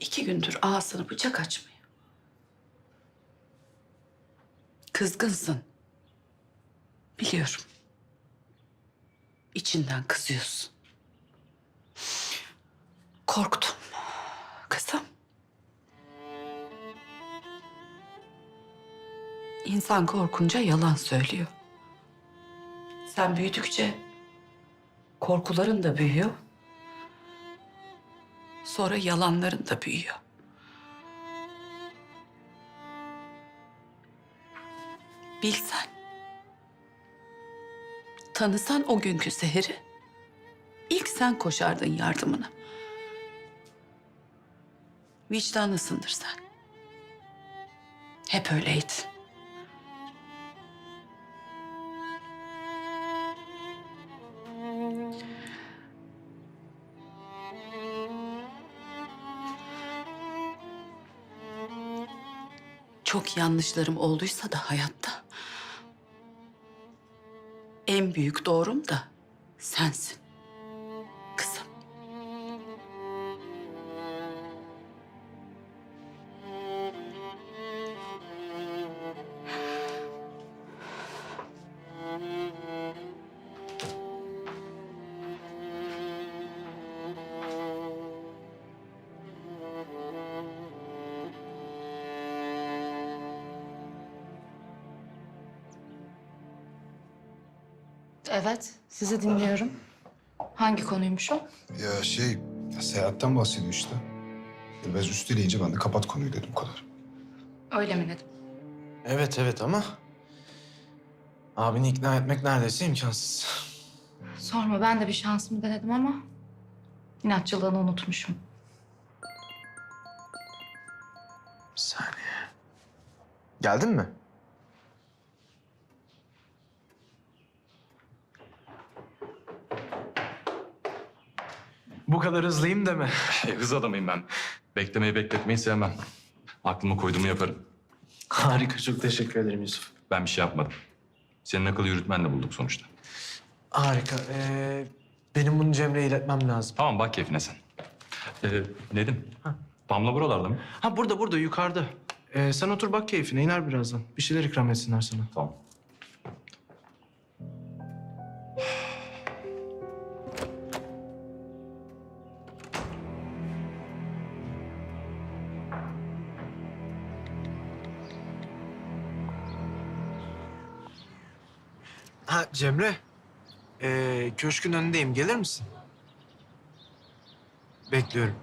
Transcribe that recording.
iki gündür ağzını bıçak açmıyor. Kızgınsın. Biliyorum. İçinden kızıyorsun. Korktum. Kızım. İnsan korkunca yalan söylüyor. Sen büyüdükçe korkuların da büyüyor. Sonra yalanların da büyüyor. Bilsen. Tanısan o günkü Seher'i. ilk sen koşardın yardımına. Vicdanlısındır sen. Hep öyleydin. Çok yanlışlarım olduysa da hayatta. En büyük doğrum da sensin. Evet, sizi dinliyorum. Hangi konuymuş o? Ya şey, ya seyahatten bahsediyor işte. Biraz üsteleyince ben de kapat konuyu dedim o kadar. Öyle mi dedim? Evet evet ama abini ikna etmek neredeyse imkansız. Sorma, ben de bir şansımı denedim ama inatçılığını unutmuşum. Bir saniye. Geldin mi? Bu kadar hızlıyım deme. E, hız adamıyım ben. Beklemeyi bekletmeyi sevmem. Aklıma koyduğumu yaparım. Harika, çok teşekkür ederim Yusuf. Ben bir şey yapmadım. Senin akıl yürütmenle bulduk sonuçta. Harika. Ee, benim bunu Cemre'ye iletmem lazım. Tamam bak keyfine sen. Ee, Nedim. Damla buralarda mı? Ha burada burada yukarıda. Ee, sen otur bak keyfine iner birazdan. Bir şeyler ikram etsinler sana. Tamam. Ha Cemre. Ee, köşkün önündeyim. Gelir misin? Bekliyorum.